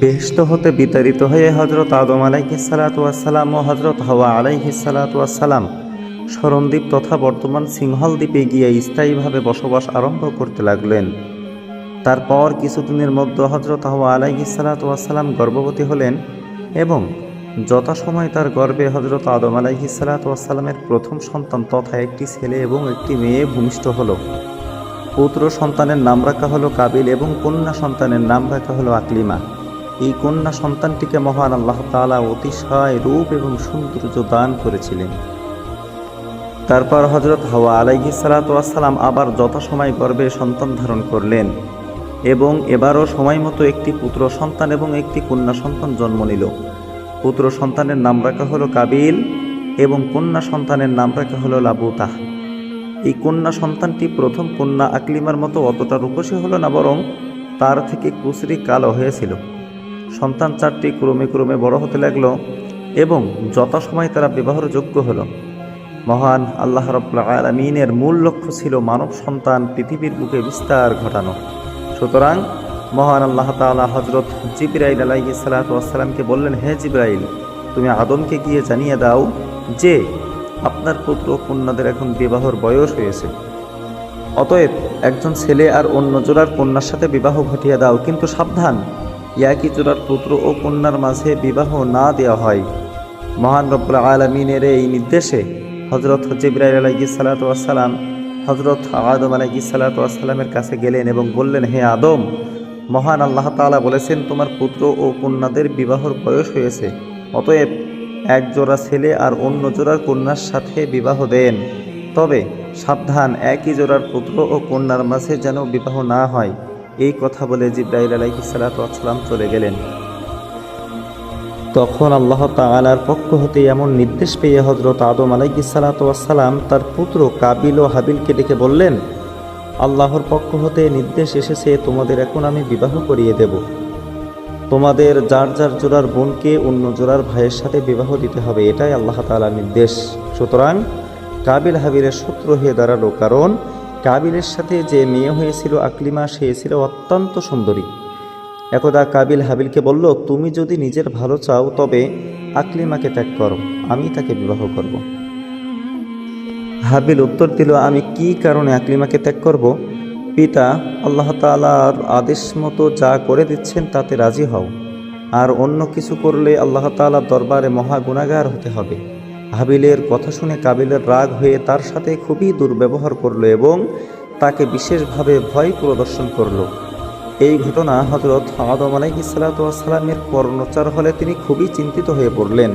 বেহস্ত হতে বিতাড়িত হয়ে হজরত আদম আলাইহিসালাতাম ও হজরত হাওয়া আলাইহিসালাতাম স্মরণদ্বীপ তথা বর্তমান সিংহল দ্বীপে গিয়ে স্থায়ীভাবে বসবাস আরম্ভ করতে লাগলেন। তারপর কিছুদিনের মধ্যে হজরত হাওয়া আলাইহিসালাতাম গর্ভবতী হলেন এবং যথাসময় তার গর্ভে হজরত আদম আলাইহিসালাতামের প্রথম সন্তান তথা একটি ছেলে এবং একটি মেয়ে ভূমিষ্ঠ হলো। পুত্র সন্তানের নাম রাখা হলো কাবিল এবং কন্যা সন্তানের নাম রাখা হলো আকলিমা। এই কন্যা সন্তানটিকে মহান আল্লাহ তালা অতিশয় রূপ এবং সৌন্দর্য দান করেছিলেন। তারপর হজরত হাওয়া আলাইহি সালাতাম আবার যথাসময় গর্বে সন্তান ধারণ করলেন এবং এবারও সময় মতো একটি পুত্র সন্তান এবং একটি কন্যা সন্তান জন্ম নিল। পুত্র সন্তানের নাম রাখা হলো কাবিল এবং কন্যা সন্তানের নাম রাখা হলো লাবুতাহ এই কন্যা সন্তানটি প্রথম কন্যা আকলিমার মতো অতটা রূপসী হলো না, বরং তার থেকে কুচরি কালো হয়েছিল। সন্তান চারটি ক্রমে ক্রমে বড় হতে লাগল এবং যথাসময় তারা বিবাহর যোগ্য হল। মহান আল্লাহ রব্লা আলমিনের মূল লক্ষ্য ছিল মানব সন্তান পৃথিবীর বুকে বিস্তার ঘটানো। সুতরাং মহান আল্লাহ তাআলা হজরত জিব্রাইল আলাইহি সালাতামকে বললেন, হে জিব্রাইল, তুমি আদমকে গিয়ে জানিয়ে দাও যে আপনার পুত্র কন্যাদের এখন বিবাহর বয়স হয়েছে। অতএব একজন ছেলে আর অন্য জোড়ার কন্যার সাথে বিবাহ ঘটিয়ে দাও, কিন্তু সাবধান। ইয়াকি জোড়ার পুত্র ও কন্যার মাঝে বিবাহ না দেওয়া হয়। মহান রব্বুল আলমিনের এই নির্দেশে হজরত জিব্রাইল আলাইহি সালাতাম হজরত আদম আলাইহি সালাতামের কাছে গেলেন এবং বললেন, হে আদম, মহান আল্লাহ তালা বলেছেন, তোমার পুত্র ও কন্যাদের বিবাহর বয়স হয়েছে। অতএব এক জোড়া ছেলে আর অন্য জোড়ার কন্যার সাথে বিবাহ দেন। তবে সাবধান, একই জোড়ার পুত্র ও কন্যার মাঝে যেন বিবাহ না হয়। এই কথা বলে জিব্রাইল আলাইহি সালাতাম চলে গেলেন। তখন আল্লাহ তাআলার পক্ষ হতে এমন নির্দেশ পেয়ে হজরত আদম আলাইহি সালাতাম তার পুত্র কাবিল ও হাবিলকে ডেকে বললেন, আল্লাহর পক্ষ হতে নির্দেশ এসেছে, তোমাদের এখন আমি বিবাহ করিয়ে দেব। তোমাদের যার যার জোড়ার বোনকে অন্য জোড়ার ভাইয়ের সাথে বিবাহ দিতে হবে, এটাই আল্লাহ তাআলার নির্দেশ। সুতরাং কাবিল হাবিলের সূত্র হয়ে দাঁড়াল, কারণ কাবিলের সাথে যে মেয়ে হয়েছিল আকলিমা, সে ছিল অত্যন্ত সুন্দরী। একদা কাবিল হাবিলকে বলল, তুমি যদি নিজের ভালো চাও, তবে আকলিমাকে ত্যাগ করো, আমি তাকে বিবাহ করব। হাবিল উত্তর দিল, আমি কি কারণে আকলিমাকে ত্যাগ করব? পিতা আল্লাহ তালার আদেশ মতো যা করে দিচ্ছেন, তাতে রাজি হও। আর অন্য কিছু করলে আল্লাহ তালার দরবারে মহা গুণাগার হতে হবে। হাবিলের কথা শুনে কাবিলের রাগ হয়ে তার সাথে খুবই দুর্ব্যবহার করল এবং তাকে বিশেষভাবে ভয় প্রদর্শন করল। এই ঘটনা হজরত আদম আলাইহি সালাতামের কর্ণচার হলে তিনি খুবই চিন্তিত হয়ে পড়লেন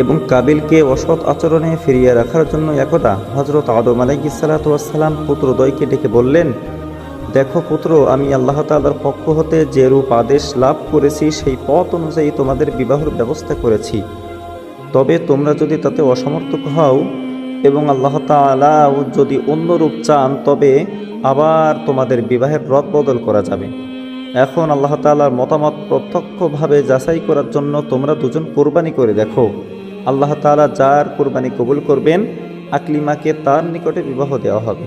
এবং কাবিলকে অসৎ আচরণে ফিরিয়ে রাখার জন্য একদা হজরত আদম আলাইহি সালাতাম পুত্রদ্বয়কে ডেকে বললেন, দেখো পুত্র, আমি আল্লাহ তালার পক্ষ হতে যে রূপ আদেশ লাভ করেছি, সেই পথ অনুযায়ী তোমাদের বিবাহর ব্যবস্থা করেছি। তবে তোমরা যদি তাতে অসমর্থক হও এবং আল্লাহ তালা যদি অন্য রূপ চান, তবে আবার তোমাদের বিবাহের রদ বদল করা যাবে। এখন আল্লাহ তালার মতামত প্রত্যক্ষভাবে যাচাই করার জন্য তোমরা দুজন কোরবানি করে দেখো। আল্লাহ তালা যার কোরবানি কবুল করবেন, আকলিমাকে তার নিকটে বিবাহ দেওয়া হবে।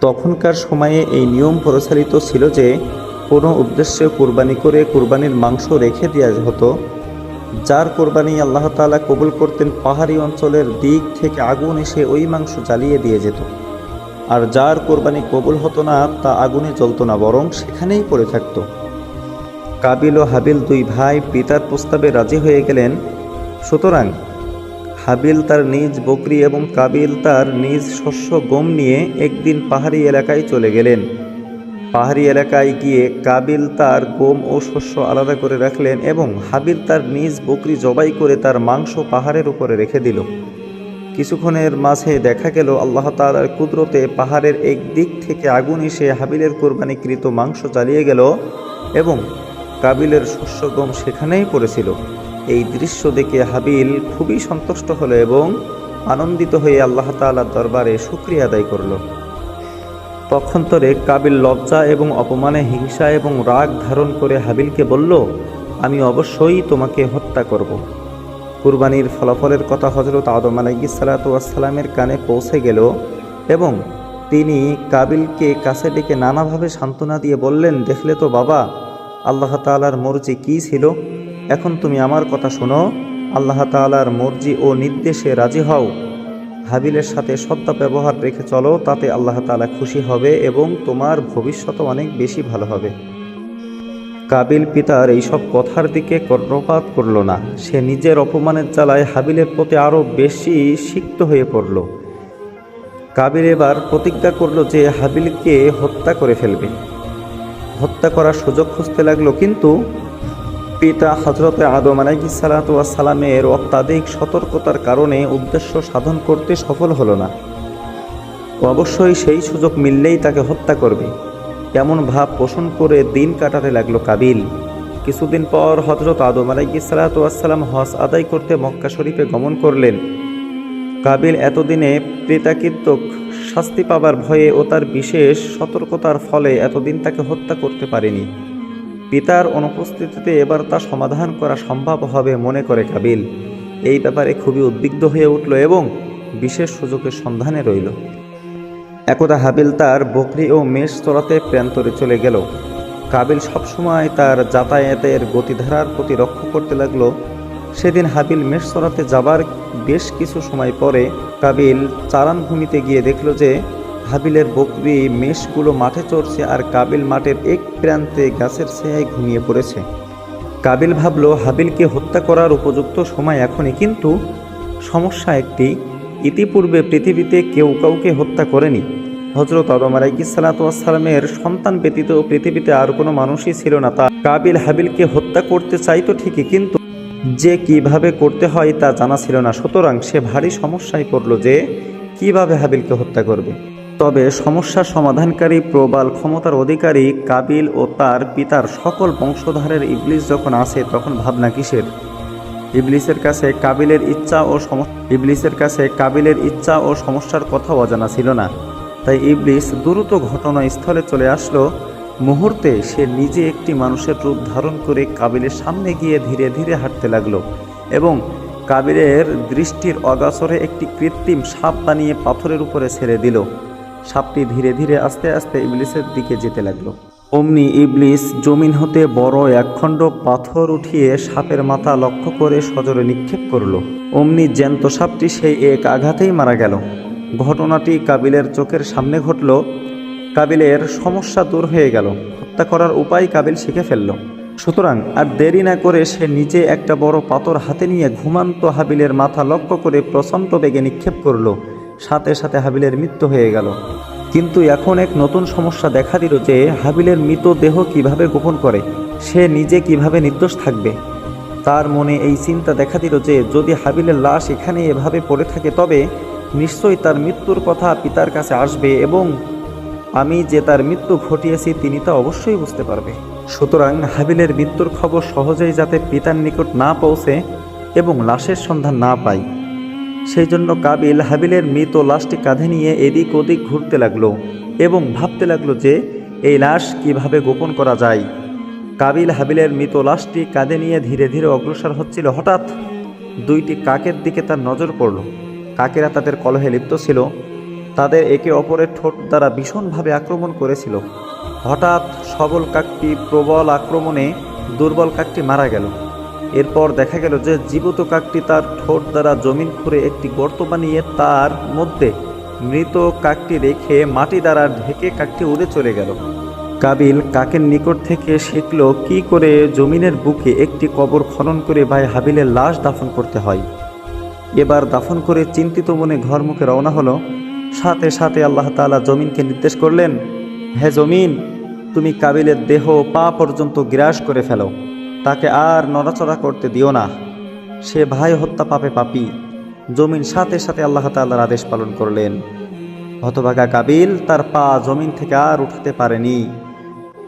তখনকার সময়ে এই নিয়ম প্রচারিত ছিল যে, কোনো উদ্দেশ্যে কোরবানি করে কোরবানির মাংস রেখে দেওয়া হতো যার কোরবানি আল্লাহ তালা কবুল করতেন পাহাড়ি অঞ্চলের দিক থেকে আগুন এসে ওই মাংস জ্বালিয়ে দিয়ে যেত। আর যার কোরবানি কবুল হতো না, তা আগুনে জ্বলতো না, বরং সেখানেই পড়ে থাকত। কাবিল ও হাবিল দুই ভাই পিতার প্রস্তাবে রাজি হয়ে গেলেন, সুতরাং হাবিল তার নিজ বকরি এবং কাবিল তার নিজ শস্য গম নিয়ে একদিন পাহাড়ি এলাকায় চলে গেলেন। পাহাড়ি এলাকায় গিয়ে কাবিল তার গম ও শস্য আলাদা করে রাখলেন এবং হাবিল তার নিজ বকরি জবাই করে তার মাংস পাহাড়ের উপরে রেখে দিল। কিছুক্ষণের মাঝে দেখা গেল আল্লাহ তালার কুদরতে পাহাড়ের এক দিক থেকে আগুন এসে হাবিলের কোরবানিকৃত মাংস চালিয়ে গেল এবং কাবিলের শস্য গম সেখানেই পড়েছিল। এই দৃশ্য দেখে হাবিল খুবই সন্তুষ্ট হলো এবং আনন্দিত হয়ে আল্লাহ তালার দরবারে শুক্রিয়া আদায় করল। পক্ষান্তরে কাবিল লজ্জা এবং অপমানে হিংসা এবং রাগ ধারণ করে হাবিলকে বলল, আমি অবশ্যই তোমাকে হত্যা করব। কুরবানির ফলাফলের কথা হজরত আদম আলাইহি সালাতামের কানে পৌঁছে গেল এবং তিনি কাবিলকে কাছে ডেকে নানাভাবে সান্ত্বনা দিয়ে বললেন, দেখলে তো বাবা, আল্লাহ তাআলার মর্জি কী ছিল? এখন তুমি আমার কথা শোনো। আল্লাহ তাআলার মর্জি ও নির্দেশে রাজি হও। হাবিলের সাথে সত্তা ব্যবহার রেখে চলো, তাতে আল্লাহ তালা খুশি হবে এবং তোমার ভবিষ্যৎ অনেক বেশি ভালো হবে। কাবিল পিতার এইসব কথার দিকে কর্ণপাত করল না। সে নিজের অপমানের জ্বালায় হাবিলের প্রতি আরও বেশি সিক্ত হয়ে পড়ল। কাবিল এবার প্রতিজ্ঞা করল যে হাবিলকে হত্যা করে ফেলবে। হত্যা করার সুযোগ খুঁজতে লাগল, কিন্তু পিতা হজরতে আদম সালামের অত্যাধিক সতর্কতার কারণে উদ্দেশ্য সাধন করতে সফল হলো না। অবশ্যই সেই সুযোগ মিললেই তাকে হত্যা করবে। এমন ভাব পোষণ করে দিন কাটাতে লাগল কাবিল। কিছুদিন পর হজরত আদম আলাইসালাতাম হজ আদায় করতে মক্কা শরীফে গমন করলেন। কাবিল এতদিনে প্রেতাকৃত শাস্তি পাবার ভয়ে ও তার বিশেষ সতর্কতার ফলে এতদিন তাকে হত্যা করতে পারেনি। পিতার অনুপস্থিতিতে এবার তা সমাধান করা সম্ভব হবে মনে করে কাবিল। এই ব্যাপারে খুবই উদ্বিগ্ন হয়ে উঠল এবং বিশেষ সুযোগের সন্ধানে রইল। একদা হাবিল তার বকরি ও মেষ চড়াতে প্রান্তরে চলে গেল। কাবিল সবসময় তার যাতায়াতের গতিধারার প্রতি লক্ষ্য করতে লাগল। সেদিন হাবিল মেষ চড়াতে যাবার বেশ কিছু সময় পরে কাবিল চারানভূমিতে গিয়ে দেখল যে হাবিলের বকরি, মেষগুলো মাঠে চড়ছে আর কাবিল মাঠের এক প্রান্তে গাছের ছায়ায় ঘুমিয়ে পড়েছে। কাবিল ভাবল, হাবিলকে হত্যা করার উপযুক্ত সময় এখনই, কিন্তু সমস্যা একটি, ইতিপূর্বে পৃথিবীতে কেউ কাউকে হত্যা করেনি। হজরত আদম আলাইসালামের সন্তান ব্যতীত পৃথিবীতে আর কোনো মানুষই ছিল না। তা কাবিল হাবিলকে হত্যা করতে চাইতো ঠিকই, কিন্তু যে কীভাবে করতে হয় তা জানা ছিল না। সুতরাং সে ভারী সমস্যায় পড়ল যে, কীভাবে হাবিলকে হত্যা করবে? তবে সমস্যার সমাধানকারী প্রবাল ক্ষমতার অধিকারী কাবিল ও তার পিতার সকল বংশধারের ইবলিস যখন আসে তখন ভাবনা কিসের? ইবলিসের কাছে কাবিলের ইচ্ছা ও ইবলিসের কাছে কাবিলের ইচ্ছা ও সমস্যার কথা অজানা ছিল না। তাই ইবলিস দ্রুত ঘটনাস্থলে চলে আসলো। মুহূর্তে সে নিজে একটি মানুষের রূপ ধারণ করে কাবিলের সামনে গিয়ে ধীরে ধীরে হাঁটতে লাগল এবং কাবিলের দৃষ্টির অগাসরে একটি কৃত্রিম সাপ বানিয়ে পাথরের উপরে ছেড়ে দিল। সাপটি ধীরে ধীরে আস্তে আস্তে ইবলিসের দিকে যেতে লাগল। অমনি ইবলিস জমিন হতে বড় একখণ্ড পাথর উঠিয়ে সাপের মাথা লক্ষ্য করে সজরে নিক্ষেপ করল। অমনি জ্যান্ত সাপটি সেই এক আঘাতেই মারা গেল। ঘটনাটি কাবিলের চোখের সামনে ঘটল। কাবিলের সমস্যা দূর হয়ে গেল। হত্যা করার উপায় কাবিল শিখে ফেলল। সুতরাং আর দেরি না করে সে নিজে একটা বড় পাথর হাতে নিয়ে ঘুমান্ত হাবিলের মাথা লক্ষ্য করে প্রচণ্ড বেগে নিক্ষেপ করল। সাথে সাথে হাবিলের মৃত্যু হয়ে গেল। কিন্তু এখন এক নতুন সমস্যা দেখা দিল যে হাবিলের মৃতদেহ কীভাবে গোপন করে, সে নিজে কীভাবে নির্দোষ থাকবে। তার মনে এই চিন্তা দেখা দিল যে যদি হাবিলের লাশ এখানে এভাবে পড়ে থাকে, তবে নিশ্চয়ই তার মৃত্যুর কথা পিতার কাছে আসবে এবং আমি যে তার মৃত্যু ঘটিয়েছি তিনি তা অবশ্যই বুঝতে পারবে। সুতরাং হাবিলের মৃত্যুর খবর সহজেই যাতে পিতার নিকট না পৌঁছে এবং লাশের সন্ধান না পাই সেই জন্য কাবিল হাবিলের মৃত লাশটি কাঁধে নিয়ে এদিক ওদিক ঘুরতে লাগল এবং ভাবতে লাগল যে এই লাশ কীভাবে গোপন করা যায়। কাবিল হাবিলের মৃত লাশটি কাঁধে নিয়ে ধীরে ধীরে অগ্রসর হচ্ছিল। হঠাৎ দুইটি কাকের দিকে তার নজর পড়ল। কাকেরা তাদের কলহে লিপ্ত ছিল। তাদের একে অপরের ঠোঁট দ্বারা ভীষণভাবে আক্রমণ করেছিল। হঠাৎ সবল কাকটি প্রবল আক্রমণে দুর্বল কাকটি মারা গেল। এরপর দেখা গেল যে জীবিত কাকটি তার ঠোঁট দ্বারা জমিন খুঁড়ে একটি গর্ত বানিয়ে তার মধ্যে মৃত কাকটি রেখে মাটি দ্বারা ঢেকে কাকটি উড়ে চলে গেল। কাবিল কাকের নিকট থেকে শিখল কি করে জমিনের বুকে একটি কবর খনন করে ভাই হাবিলের লাশ দাফন করতে হয়। এবার দাফন করে চিন্তিত মনে ঘর মুখে রওনা হলো। সাথে সাথে আল্লাহ তাআলা জমিনকে নির্দেশ করলেন, হে জমিন, তুমি কাবিলের দেহ পা পর্যন্ত গ্রাস করে ফেলো। তাকে আর নড়াচড়া করতে দিও না। সে ভাই হত্যা পাপে পাপি। জমিন সাথে সাথে আল্লাহ তাল্লাহর আদেশ পালন করলেন। হতভাগা কাবিল তার পা জমিন থেকে আর উঠাতে পারেনি।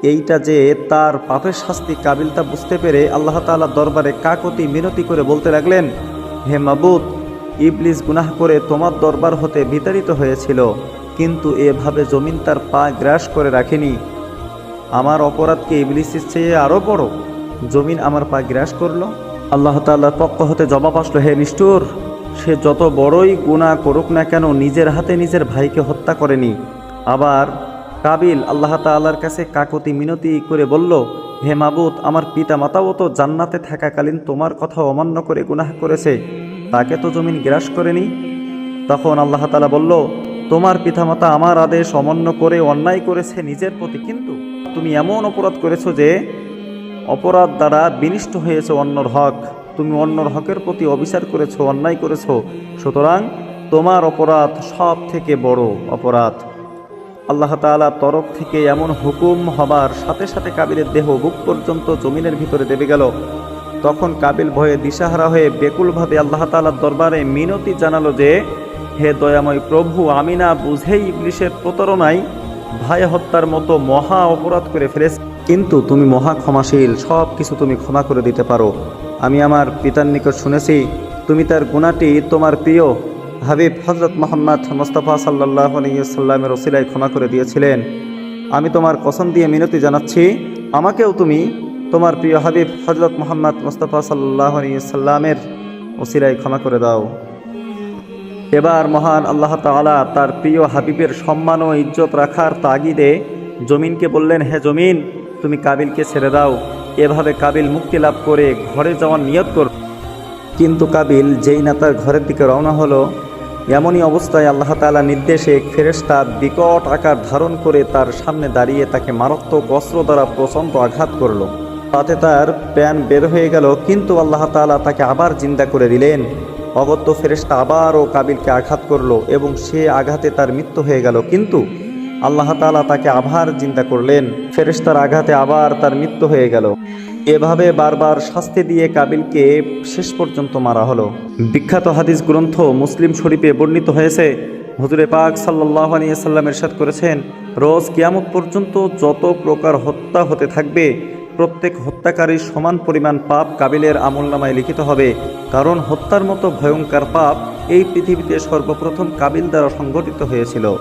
এইটা যে তার পাপের শাস্তি কাবিল তা বুঝতে পেরে আল্লাহ তাআলার দরবারে কাকতি মিনতি করে বলতে লাগলেন, হে মাবুদ, ইবলিস গুনাহ করে তোমার দরবার হতে বিতাড়িত হয়েছিল, কিন্তু এভাবে জমিন তার পা গ্রাস করে রাখেনি। আমার অপরাধকে ইবলিসের চেয়ে আরও বড়। জমিন আমার পা গ্রাস করল। আল্লাহ তাল্লাহর পক্ষ হতে জবাব আসলো, হে নিষ্ঠুর, সে যত বড়ই গুণা করুক না কেন নিজের হাতে নিজের ভাইকে হত্যা করেনি। আবার কাবিল আল্লাহ তাআলার কাছে কাকতি মিনতি করে বলল, হে মাবুত আমার পিতা মাতাও তো জান্নাতে থাকাকালীন তোমার কথা অমান্য করে গুনাহ করেছে, তাকে তো জমিন গ্রাস করেনি? তখন আল্লাহ তাআলা বলল, তোমার পিতামাতা আমার আদেশ অমান্য করে অন্যায় করেছে নিজের প্রতি, কিন্তু তুমি এমন অপরাধ করেছ যে অপরাধ দ্বারা বিনিষ্ট হয়েছে অন্যর হক। তুমি অন্যর হকের প্রতি অবিচার করেছ, অন্যায় করেছ। সুতরাং তোমার অপরাধ সব থেকে বড় অপরাধ। আল্লাহ তাআলার তরফ থেকে এমন হুকুম হবার সাথে সাথে কাবিলের দেহ বুক পর্যন্ত জমিনের ভিতরে দেবে গেল। তখন কাবিল ভয়ে দিশাহারা হয়ে বেকুলভাবে আল্লাহ তাআলার দরবারে মিনতি জানালো যে, হে দয়াময় প্রভু, আমি না বুঝেই ইবলিশের প্রতারণায় ভাই হত্যার মতো মহা অপরাধ করে ফেলেছি। কিন্তু তুমি মহা ক্ষমাশীল সব কিছু তুমি ক্ষমা করে দিতে পারো। আমি আমার পিতার নিকট শুনেছি, তুমি তার গুণাটি তোমার প্রিয়। হাবিব হজরত মোহাম্মদ মোস্তফা সাল্লাহ সাল্লামের ওসিলায় ক্ষমা করে দিয়েছিলেন। আমি তোমার কসম দিয়ে মিনতি জানাচ্ছি, আমাকেও তুমি তোমার প্রিয় হাবিব হজরত মোহাম্মদ মোস্তফা সাল্লাহ সাল্লামের ওসিলায় ক্ষমা করে দাও। এবার মহান আল্লাহ তাআলা তার প্রিয় হাবিবের সম্মান ও ইজ্জত রাখার তাগিদে জমিনকে বললেন, হে জমিন তুমি কাবিলকে ছেড়ে দাও। এভাবে কাবিল মুক্তি লাভ করে ঘরে যাওয়ার নিয়ত কর। কিন্তু কাবিল যেই না তার ঘরের দিকে রওনা হলো, এমনই অবস্থায় আল্লাহ তাআলা নির্দেশে এক ফেরেশতা বিকট আকার ধারণ করে তার সামনে দাঁড়িয়ে তাকে মারাত্মক অস্ত্র দ্বারা প্রচণ্ড আঘাত করল। তাতে তার প্যান বের হয়ে গেল, কিন্তু আল্লাহ তাআলা তাকে আবার জিন্দা করে দিলেন। অগত্য ফেরেশতা আবারও কাবিলকে আঘাত করল এবং সে আঘাতে তার মৃত্যু হয়ে গেল। কিন্তু আল্লাহ তাআলা তাকে আবার চিন্তা করলেন। ফেরেশতার আঘাতে আবার তার মৃত্যু হয়ে গেল। এভাবে বারবার শাস্তি দিয়ে কাবিলকে শেষ পর্যন্ত মারা হলো। বিখ্যাত হাদিস গ্রন্থ মুসলিম শরীফে বর্ণিত হয়েছে, হুজুরে পাক সাল্লাহ আলিয়াল্লাম এরশাদ করেছেন, রোজ কিয়ামত পর্যন্ত যত প্রকার হত্যা হতে থাকবে, প্রত্যেক হত্যাকারীর সমান পরিমাণ পাপ কাবিলের আমলনামায় লিখিত হবে। কারণ হত্যার মতো ভয়ঙ্কর পাপ এই পৃথিবীতে সর্বপ্রথম কাবিল দ্বারা সংঘটিত হয়েছিল।